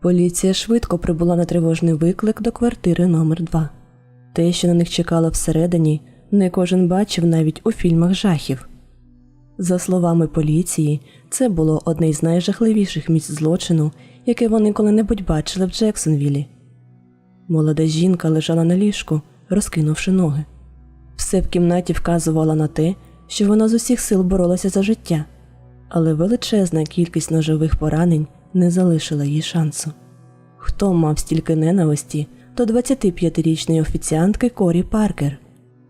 Поліція швидко прибула на тривожний виклик до квартири номер 2 Те, що на них чекало всередині, не кожен бачив навіть у фільмах жахів. За словами поліції, це було одне із найжахливіших місць злочину, яке вони коли-небудь бачили в Джексонвілі. Молода жінка лежала на ліжку, розкинувши ноги. Все в кімнаті вказувало на те, що вона з усіх сил боролася за життя, але величезна кількість ножових поранень не залишила їй шансу. Хто мав стільки ненависті до 25-річної офіціантки Корі Паркер?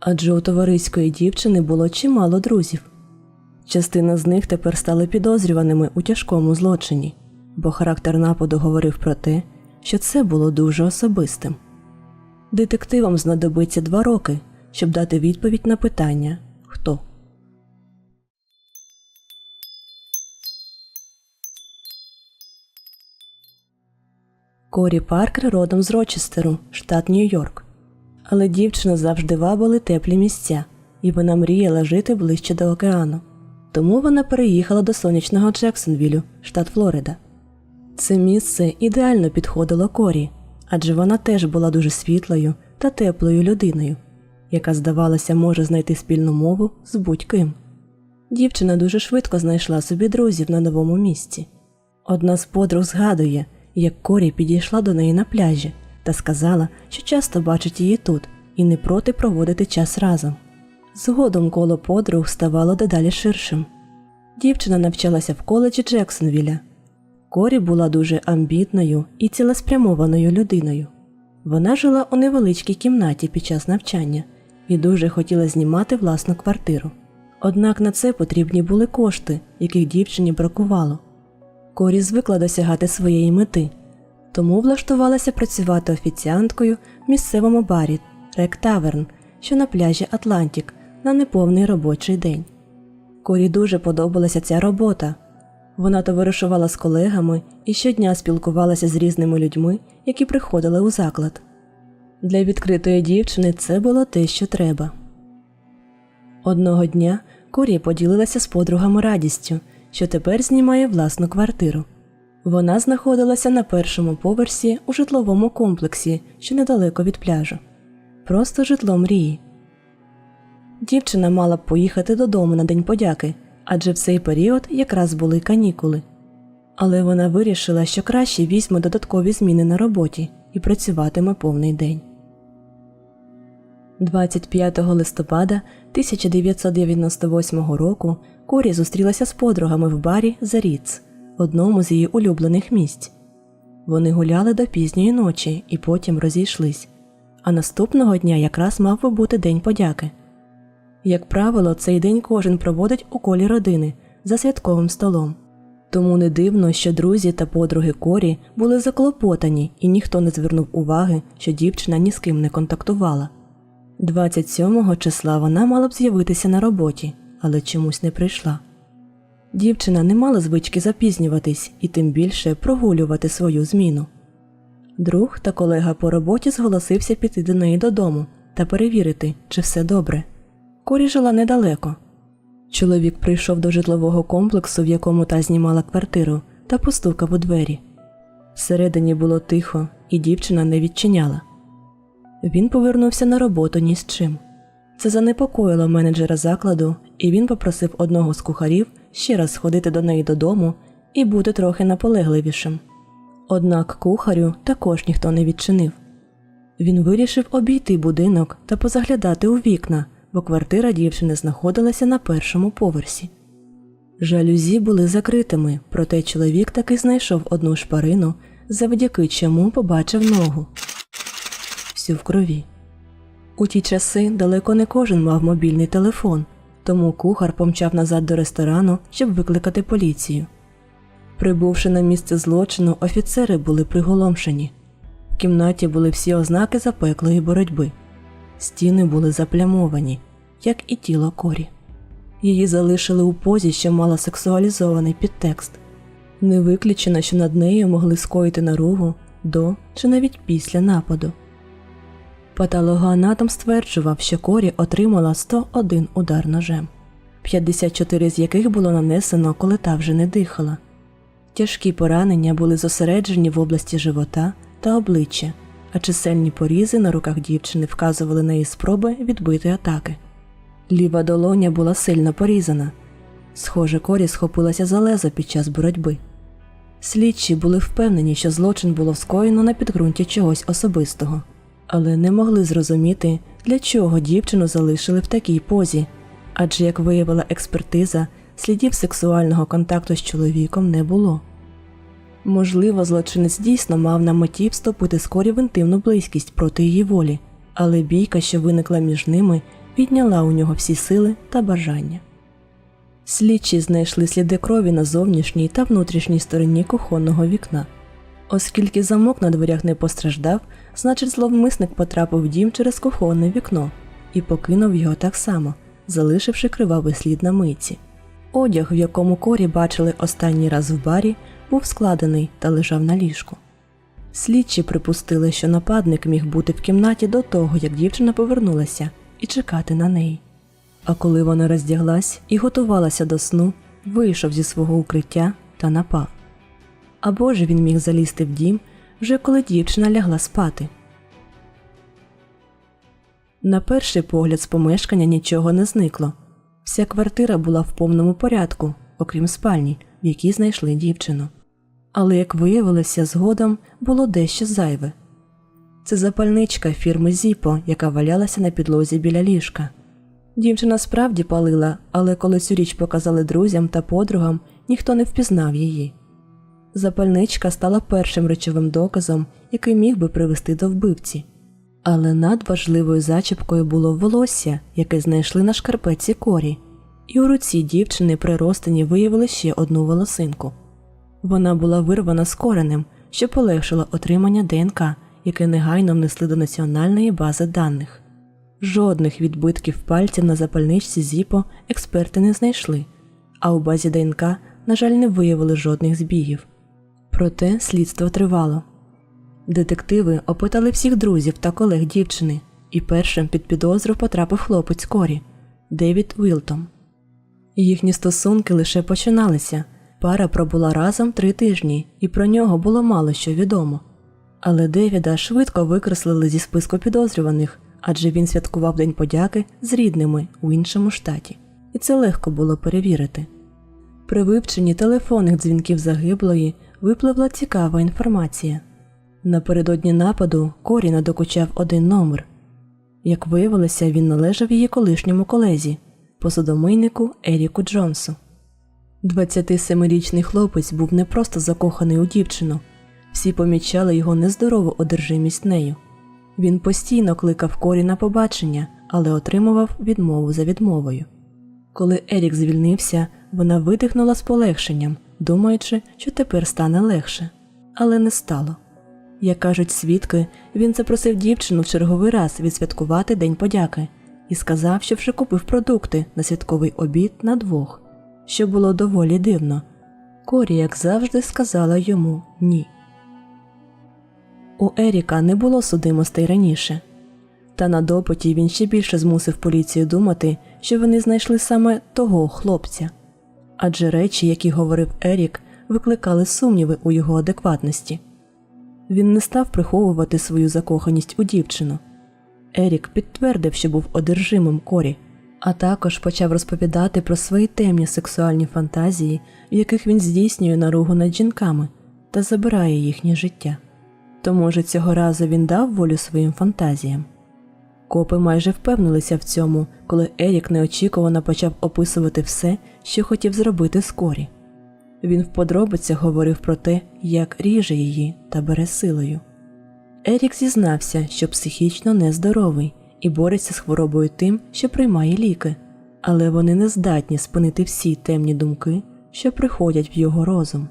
Адже у товариської дівчини було чимало друзів. Частина з них тепер стали підозрюваними у тяжкому злочині, бо характер нападу говорив про те, що це було дуже особистим. Детективам знадобиться два роки, щоб дати відповідь на питання Корі Паркер родом з Рочестеру, штат Нью-Йорк. Але дівчину завжди вабили теплі місця, і вона мріяла жити ближче до океану. Тому вона переїхала до сонячного Джексонвілю, штат Флорида. Це місце ідеально підходило Корі, адже вона теж була дуже світлою та теплою людиною, яка, здавалося, може знайти спільну мову з будь-ким. Дівчина дуже швидко знайшла собі друзів на новому місці. Одна з подруг згадує, як Корі підійшла до неї на пляжі та сказала, що часто бачить її тут і не проти проводити час разом. Згодом коло подруг ставало дедалі ширшим. Дівчина навчалася в коледжі Джексонвіля. Корі була дуже амбітною і цілеспрямованою людиною. Вона жила у невеличкій кімнаті під час навчання і дуже хотіла знімати власну квартиру. Однак на це потрібні були кошти, яких дівчині бракувало. Корі звикла досягати своєї мети, тому влаштувалася працювати офіціанткою в місцевому барі Рек Таверн, що на пляжі Атлантік, на неповний робочий день. Корі дуже подобалася ця робота. Вона товаришувала з колегами і щодня спілкувалася з різними людьми, які приходили у заклад. Для відкритої дівчини це було те, що треба. Одного дня Корі поділилася з подругами радістю, що тепер знімає власну квартиру. Вона знаходилася на першому поверсі у житловому комплексі, що недалеко від пляжу. Просто житло мрії. Дівчина мала б поїхати додому на День подяки, адже в цей період якраз були канікули. Але вона вирішила, що краще візьме додаткові зміни на роботі і працюватиме повний день. 25 листопада 1998 року Корі зустрілася з подругами в барі Ritz, одному з її улюблених місць. Вони гуляли до пізньої ночі і потім розійшлись. А наступного дня якраз мав би бути День подяки. Як правило, цей день кожен проводить у колі родини за святковим столом. Тому не дивно, що друзі та подруги Корі були заклопотані, і ніхто не звернув уваги, що дівчина ні з ким не контактувала. 27-го числа вона мала б з'явитися на роботі, але чомусь не прийшла. Дівчина не мала звички запізнюватись і тим більше прогулювати свою зміну. Друг та колега по роботі зголосився піти до неї додому та перевірити, чи все добре. Корі жила недалеко. Чоловік прийшов до житлового комплексу, в якому та знімала квартиру, та постукав у двері. Всередині було тихо, і дівчина не відчиняла. Він повернувся на роботу ні з чим. Це занепокоїло менеджера закладу, і він попросив одного з кухарів ще раз сходити до неї додому і бути трохи наполегливішим. Однак кухарю також ніхто не відчинив. Він вирішив обійти будинок та позаглядати у вікна, бо квартира дівчини знаходилася на першому поверсі. Жалюзі були закритими, проте чоловік таки знайшов одну шпарину, завдяки чому побачив ногу всю в крові. У ті часи далеко не кожен мав мобільний телефон, тому кухар помчав назад до ресторану, щоб викликати поліцію. Прибувши на місце злочину, офіцери були приголомшені. В кімнаті були всі ознаки запеклої боротьби. Стіни були заплямовані, як і тіло корі. Її залишили у позі, що мала сексуалізований підтекст. Не виключено, що над нею могли скоїти наругу до чи навіть після нападу. Патологоанатом стверджував, що Корі отримала 101 удар ножем, 54 з яких було нанесено, коли та вже не дихала. Тяжкі поранення були зосереджені в області живота та обличчя, а чисельні порізи на руках дівчини вказували на її спроби відбити атаки. Ліва долоня була сильно порізана. Схоже, Корі схопилася за лезо під час боротьби. Слідчі були впевнені, що злочин було скоєно на підґрунті чогось особистого, але не могли зрозуміти, для чого дівчину залишили в такій позі, адже, як виявила експертиза, слідів сексуального контакту з чоловіком не було. Можливо, злочинець дійсно мав на меті вступити з Корі в інтимну близькість проти її волі, але бійка, що виникла між ними, підняла у нього всі сили та бажання. Слідчі знайшли сліди крові на зовнішній та внутрішній стороні кухонного вікна. Оскільки замок на дверях не постраждав, значить зловмисник потрапив в дім через кухонне вікно і покинув його так само, залишивши кривавий слід на миці. Одяг, в якому корі бачили останній раз в барі, був складений та лежав на ліжку. Слідчі припустили, що нападник міг бути в кімнаті до того, як дівчина повернулася, і чекати на неї. А коли вона роздяглась і готувалася до сну, вийшов зі свого укриття та напав. Або ж він міг залізти в дім, вже коли дівчина лягла спати. На перший погляд з помешкання нічого не зникло. Вся квартира була в повному порядку, окрім спальні, в якій знайшли дівчину. Але, як виявилося, згодом було дещо зайве. Це запальничка фірми Зіпо, яка валялася на підлозі біля ліжка. Дівчина справді палила, але коли цю річ показали друзям та подругам, ніхто не впізнав її. Запальничка стала першим речовим доказом, який міг би привести до вбивці. Але надважливою зачіпкою було волосся, яке знайшли на шкарпеці корі, і у руці дівчини при розтині виявили ще одну волосинку. Вона була вирвана з коренем, що полегшило отримання ДНК, яке негайно внесли до національної бази даних. Жодних відбитків пальців на запальничці Зіпо експерти не знайшли, а у базі ДНК, на жаль, не виявили жодних збігів. Проте слідство тривало. Детективи опитали всіх друзів та колег дівчини, і першим під підозру потрапив хлопець Корі Девід Уілтом. Їхні стосунки лише починалися. Пара пробула разом три тижні, і про нього було мало що відомо. Але Девіда швидко викреслили зі списку підозрюваних, адже він святкував День подяки з рідними у іншому штаті, і це легко було перевірити. При вивченні телефонних дзвінків загиблої випливла цікава інформація. Напередодні нападу Корі надокучав один номер. Як виявилося, він належав її колишньому колезі, посудомийнику Еріку Джонсу. 27-річний хлопець був не просто закоханий у дівчину, всі помічали його нездорову одержимість нею. Він постійно кликав Корі на побачення, але отримував відмову за відмовою. Коли Ерік звільнився, вона видихнула з полегшенням, думаючи, що тепер стане легше, але не стало. Як кажуть свідки, він запросив дівчину в черговий раз відсвяткувати День подяки і сказав, що вже купив продукти на святковий обід на двох, що було доволі дивно. Корі, як завжди, сказала йому ні. У Еріка не було судимостей раніше, та на допиті він ще більше змусив поліцію думати, що вони знайшли саме того хлопця, адже речі, які говорив Ерік, викликали сумніви у його адекватності. Він не став приховувати свою закоханість у дівчину. Ерік підтвердив, що був одержимим корі, а також почав розповідати про свої темні сексуальні фантазії, в яких він здійснює наругу над жінками та забирає їхнє життя. То, може, цього разу він дав волю своїм фантазіям. Копи майже впевнилися в цьому, коли Ерік неочікувано почав описувати все, що хотів зробити з Корі. Він в подробицях говорив про те, як ріже її та бере силою. Ерік зізнався, що психічно нездоровий і бореться з хворобою тим, що приймає ліки, але вони не здатні спинити всі темні думки, що приходять в його розум.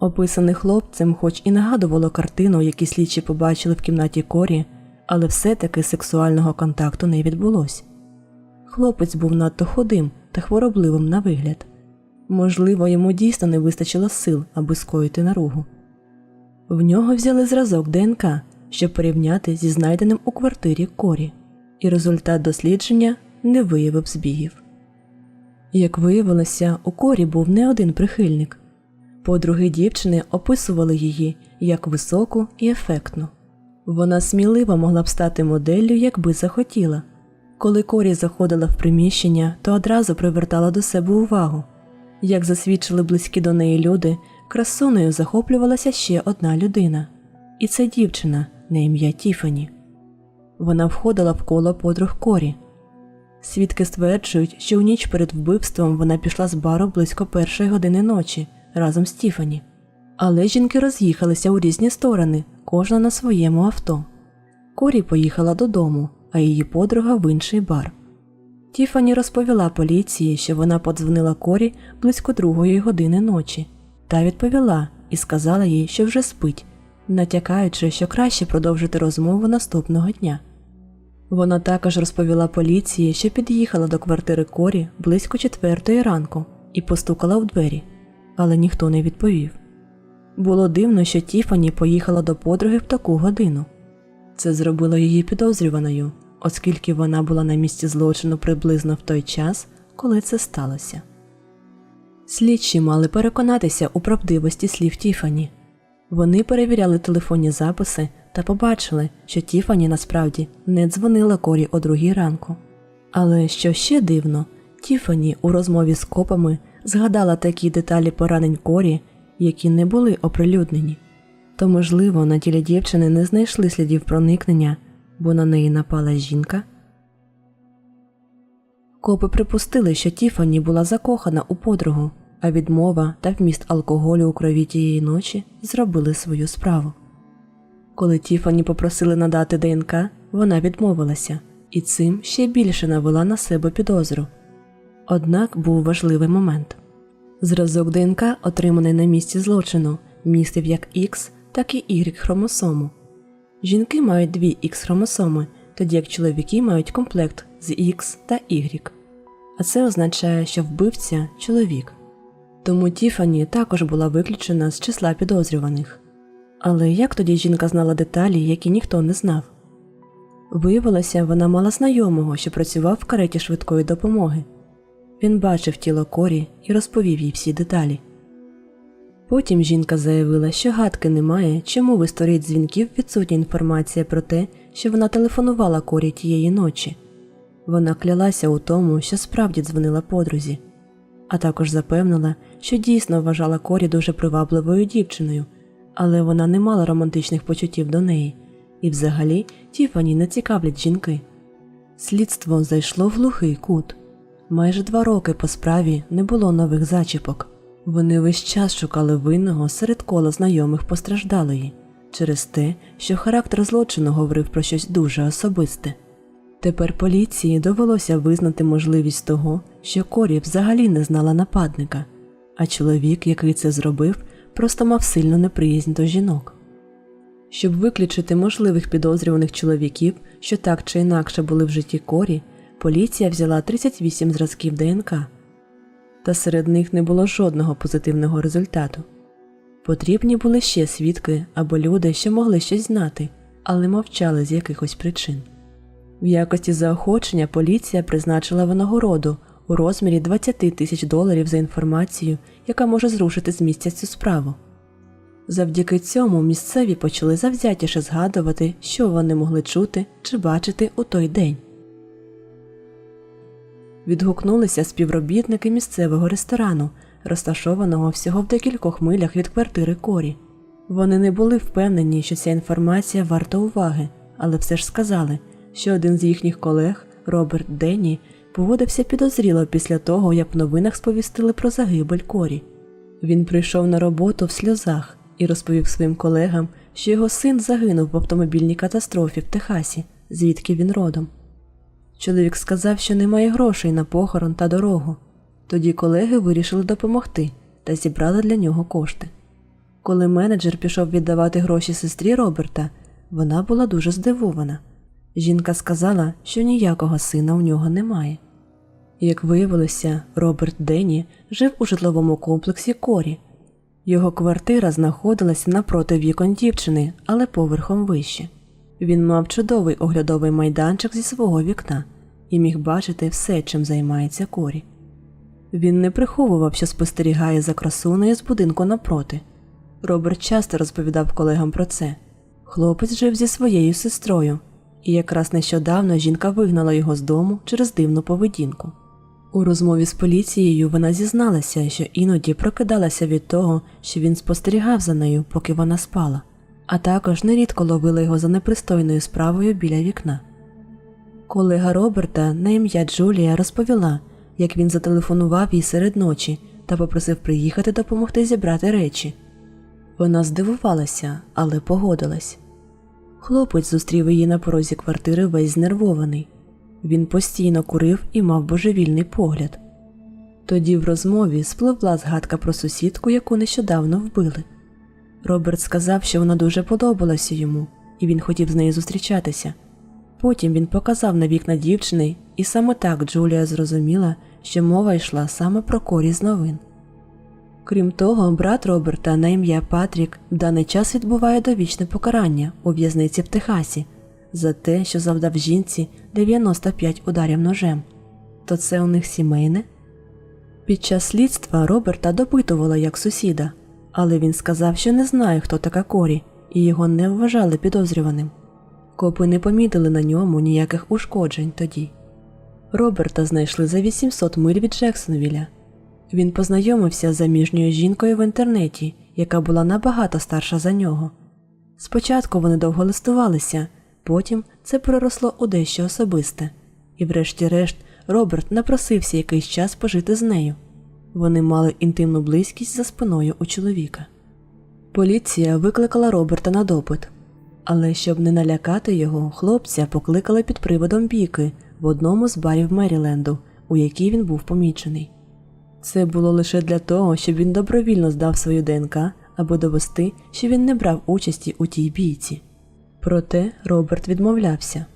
Описане хлопцем, хоч і нагадувало картину, яку слідчі побачили в кімнаті Корі, але все-таки сексуального контакту не відбулось. Хлопець був надто худим та хворобливим на вигляд. Можливо, йому дійсно не вистачило сил, аби скоїти наругу. В нього взяли зразок ДНК, щоб порівняти зі знайденим у квартирі Корі, і результат дослідження не виявив збігів. Як виявилося, у Корі був не один прихильник. Подруги дівчини описували її як високу і ефектну. Вона сміливо могла б стати моделлю, якби захотіла. Коли Корі заходила в приміщення, то одразу привертала до себе увагу. Як засвідчили близькі до неї люди, красунею захоплювалася ще одна людина. І це дівчина на ім'я Тіфані. Вона входила в коло подруг Корі. Свідки стверджують, що у ніч перед вбивством вона пішла з бару близько першої години ночі разом з Тіфані. Але жінки роз'їхалися у різні сторони, кожна на своєму авто. Корі поїхала додому, а її подруга в інший бар. Тіфані розповіла поліції, що вона подзвонила Корі близько другої години ночі, та відповіла і сказала їй, що вже спить, натякаючи, що краще продовжити розмову наступного дня. Вона також розповіла поліції, що під'їхала до квартири Корі близько четвертої ранку і постукала в двері, але ніхто не відповів. Було дивно, що Тіфані поїхала до подруги в таку годину. Це зробило її підозрюваною, оскільки вона була на місці злочину приблизно в той час, коли це сталося. Слідчі мали переконатися у правдивості слів Тіфані. Вони перевіряли телефонні записи та побачили, що Тіфані насправді не дзвонила Корі о другій ранку. Але що ще дивно, Тіфані у розмові з копами згадала такі деталі поранень Корі, які не були оприлюднені. То, можливо, на тілі дівчини не знайшли слідів проникнення, бо на неї напала жінка. Копи припустили, що Тіфані була закохана у подругу, а відмова та вміст алкоголю у крові тієї ночі зробили свою справу. Коли Тіфані попросили надати ДНК, вона відмовилася і цим ще більше навела на себе підозру. Однак був важливий момент. Зразок ДНК, отриманий на місці злочину, містив як X, так і Y хромосому. Жінки мають дві X хромосоми, тоді як чоловіки мають комплект з X та Y. А це означає, що вбивця чоловік. Тому Тіфані також була виключена з числа підозрюваних. Але як тоді жінка знала деталі, які ніхто не знав? Виявилося, вона мала знайомого, що працював в кареті швидкої допомоги. Він бачив тіло Корі і розповів їй всі деталі. Потім жінка заявила, що гадки немає, чому в історії дзвінків відсутня інформація про те, що вона телефонувала Корі тієї ночі. Вона клялася у тому, що справді дзвонила подрузі, а також запевнила, що дійсно вважала Корі дуже привабливою дівчиною, але вона не мала романтичних почуттів до неї, і взагалі Тіфані не цікавлять жінки. Слідство зайшло в глухий кут. Майже два роки по справі не було нових зачіпок. Вони весь час шукали винного серед кола знайомих постраждалої через те, що характер злочину говорив про щось дуже особисте. Тепер поліції довелося визнати можливість того, що Корі взагалі не знала нападника, а чоловік, який це зробив, просто мав сильну неприязнь до жінок. Щоб виключити можливих підозрюваних чоловіків, що так чи інакше були в житті Корі, поліція взяла 38 зразків ДНК, та серед них не було жодного позитивного результату. Потрібні були ще свідки або люди, що могли щось знати, але мовчали з якихось причин. В якості заохочення поліція призначила винагороду у розмірі 20 тисяч доларів за інформацію, яка може зрушити з місця цю справу. Завдяки цьому місцеві почали завзятіше згадувати, що вони могли чути чи бачити у той день. Відгукнулися співробітники місцевого ресторану, розташованого всього в декількох милях від квартири Корі. Вони не були впевнені, що ця інформація варта уваги, але все ж сказали, що один з їхніх колег, Роберт Денні, поводився підозріло після того, як в новинах сповістили про загибель Корі. Він прийшов на роботу в сльозах і розповів своїм колегам, що його син загинув в автомобільній катастрофі в Техасі, звідки він родом. Чоловік сказав, що немає грошей на похорон та дорогу. Тоді колеги вирішили допомогти та зібрали для нього кошти. Коли менеджер пішов віддавати гроші сестрі Роберта, вона була дуже здивована. Жінка сказала, що ніякого сина у нього немає. Як виявилося, Роберт Денні жив у житловому комплексі Корі. Його квартира знаходилася напроти вікон дівчини, але поверхом вище. Він мав чудовий оглядовий майданчик зі свого вікна і міг бачити все, чим займається Корі. Він не приховував, що спостерігає за красунею з будинку напроти. Роберт часто розповідав колегам про це. Хлопець жив зі своєю сестрою, і якраз нещодавно жінка вигнала його з дому через дивну поведінку. У розмові з поліцією вона зізналася, що іноді прокидалася від того, що він спостерігав за нею, поки вона спала, а також нерідко ловила його за непристойною справою біля вікна. Колега Роберта на ім'я Джулія розповіла, як він зателефонував їй серед ночі та попросив приїхати допомогти зібрати речі. Вона здивувалася, але погодилась. Хлопець зустрів її на порозі квартири весь знервований. Він постійно курив і мав божевільний погляд. Тоді в розмові спливла згадка про сусідку, яку нещодавно вбили. Роберт сказав, що вона дуже подобалася йому, і він хотів з нею зустрічатися. Потім він показав на вікна дівчини, і саме так Джулія зрозуміла, що мова йшла саме про корі з новин. Крім того, брат Роберта на ім'я Патрік в даний час відбуває довічне покарання у в'язниці в Техасі за те, що завдав жінці 95 ударів ножем. То це у них сімейне? Під час слідства Роберта допитувала як сусіда, але він сказав, що не знає, хто така Корі, і його не вважали підозрюваним. Копи не помітили на ньому ніяких ушкоджень тоді. Роберта знайшли за 800 миль від Джексонвіля. Він познайомився з заміжньою жінкою в інтернеті, яка була набагато старша за нього. Спочатку вони довго листувалися, потім це переросло у дещо особисте, і, врешті-решт, Роберт напросився якийсь час пожити з нею. Вони мали інтимну близькість за спиною у чоловіка. Поліція викликала Роберта на допит, але щоб не налякати його, хлопця покликали під приводом бійки в одному з барів Меріленду, у якій він був помічений. Це було лише для того, щоб він добровільно здав свою ДНК або довести, що він не брав участі у тій бійці. Проте Роберт відмовлявся.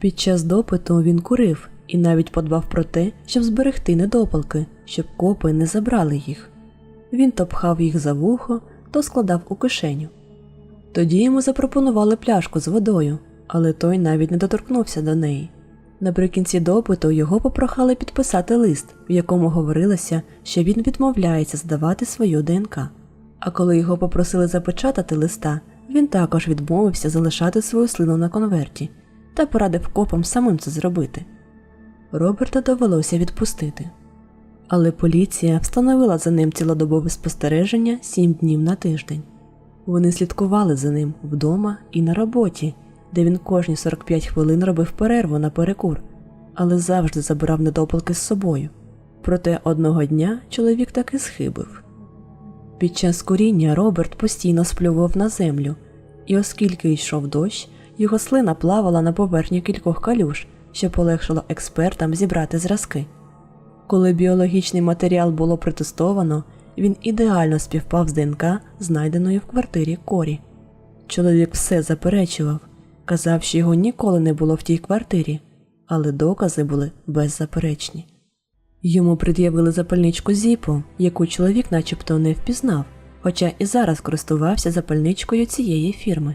Під час допиту він курив і навіть подбав про те, щоб зберегти недопалки, щоб копи не забрали їх. Він то пхав їх за вухо, то складав у кишеню. Тоді йому запропонували пляшку з водою, але той навіть не доторкнувся до неї. Наприкінці допиту його попрохали підписати лист, в якому говорилося, що він відмовляється здавати свою ДНК. А коли його попросили запечатати листа, він також відмовився залишати свою слину на конверті та порадив копам самим це зробити. Роберта довелося відпустити. Але поліція встановила за ним цілодобове спостереження сім днів на тиждень. Вони слідкували за ним вдома і на роботі, де він кожні 45 хвилин робив перерву на перекур, але завжди забирав недопалки з собою. Проте одного дня чоловік таки схибив. Під час куріння Роберт постійно сплював на землю, і оскільки йшов дощ, його слина плавала на поверхні кількох калюж, що полегшило експертам зібрати зразки. Коли біологічний матеріал було протестовано, він ідеально співпав з ДНК, знайденою в квартирі Корі. Чоловік все заперечував, казав, що його ніколи не було в тій квартирі, але докази були беззаперечні. Йому пред'явили запальничку Зіпо, яку чоловік начебто не впізнав, хоча і зараз користувався запальничкою цієї фірми.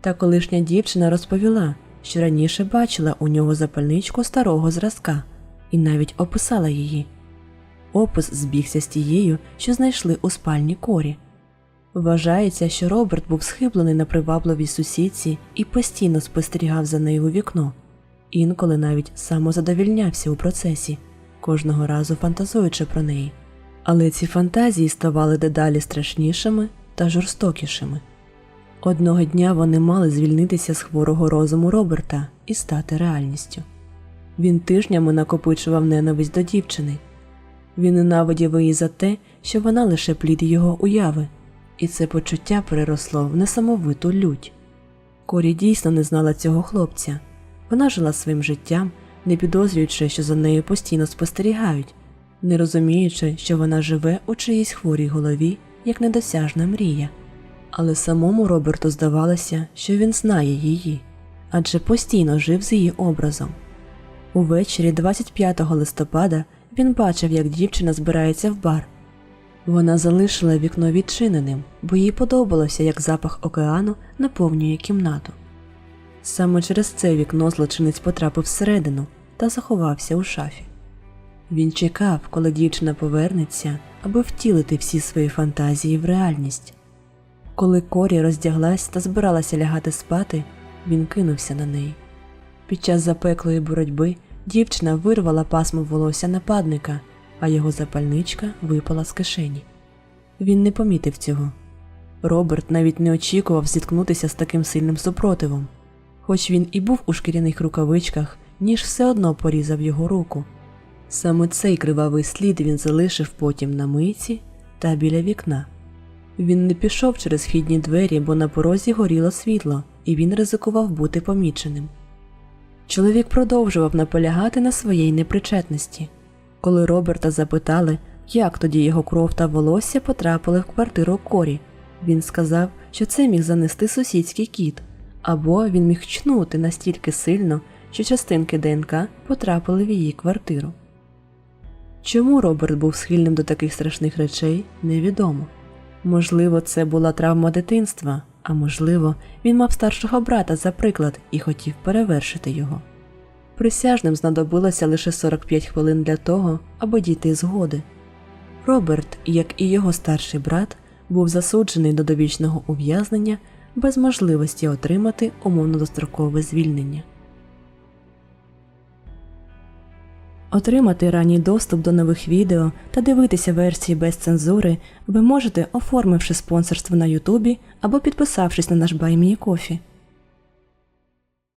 Та колишня дівчина розповіла, що раніше бачила у нього запальничку старого зразка і навіть описала її. Опис збігся з тією, що знайшли у спальні корі. Вважається, що Роберт був схиблений на привабливій сусідці і постійно спостерігав за нею у вікно, інколи навіть самозадовільнявся у процесі, кожного разу фантазуючи про неї. Але ці фантазії ставали дедалі страшнішими та жорстокішими. Одного дня вони мали звільнитися з хворого розуму Роберта і стати реальністю. Він тижнями накопичував ненависть до дівчини. Він ненавидів її за те, що вона лише плід його уяви, і це почуття переросло в несамовиту лють. Корі дійсно не знала цього хлопця. Вона жила своїм життям, не підозрюючи, що за нею постійно спостерігають, не розуміючи, що вона живе у чиїсь хворій голові, як недосяжна мрія. Але самому Роберту здавалося, що він знає її, адже постійно жив з її образом. Увечері 25 листопада він бачив, як дівчина збирається в бар. Вона залишила вікно відчиненим, бо їй подобалося, як запах океану наповнює кімнату. Саме через це вікно злочинець потрапив всередину та заховався у шафі. Він чекав, коли дівчина повернеться, аби втілити всі свої фантазії в реальність. Коли Корі роздяглась та збиралася лягати спати, він кинувся на неї. Під час запеклої боротьби дівчина вирвала пасмо волосся нападника, а його запальничка випала з кишені. Він не помітив цього. Роберт навіть не очікував зіткнутися з таким сильним супротивом. Хоч він і був у шкіряних рукавичках, ніж все одно порізав його руку. Саме цей кривавий слід він залишив потім на мийці та біля вікна. Він не пішов через вхідні двері, бо на порозі горіло світло, і він ризикував бути поміченим. Чоловік продовжував наполягати на своїй непричетності. Коли Роберта запитали, як тоді його кров та волосся потрапили в квартиру Корі, він сказав, що це міг занести сусідський кіт, або він міг чнути настільки сильно, що частинки ДНК потрапили в її квартиру. Чому Роберт був схильним до таких страшних речей, невідомо. Можливо, це була травма дитинства, а можливо, він мав старшого брата за приклад і хотів перевершити його. Присяжним знадобилося лише 45 хвилин для того, аби дійти згоди. Роберт, як і його старший брат, був засуджений до довічного ув'язнення без можливості отримати умовно дострокове звільнення. Отримати ранній доступ до нових відео та дивитися версії без цензури ви можете, оформивши спонсорство на Ютубі або підписавшись на наш Баймії Кофі.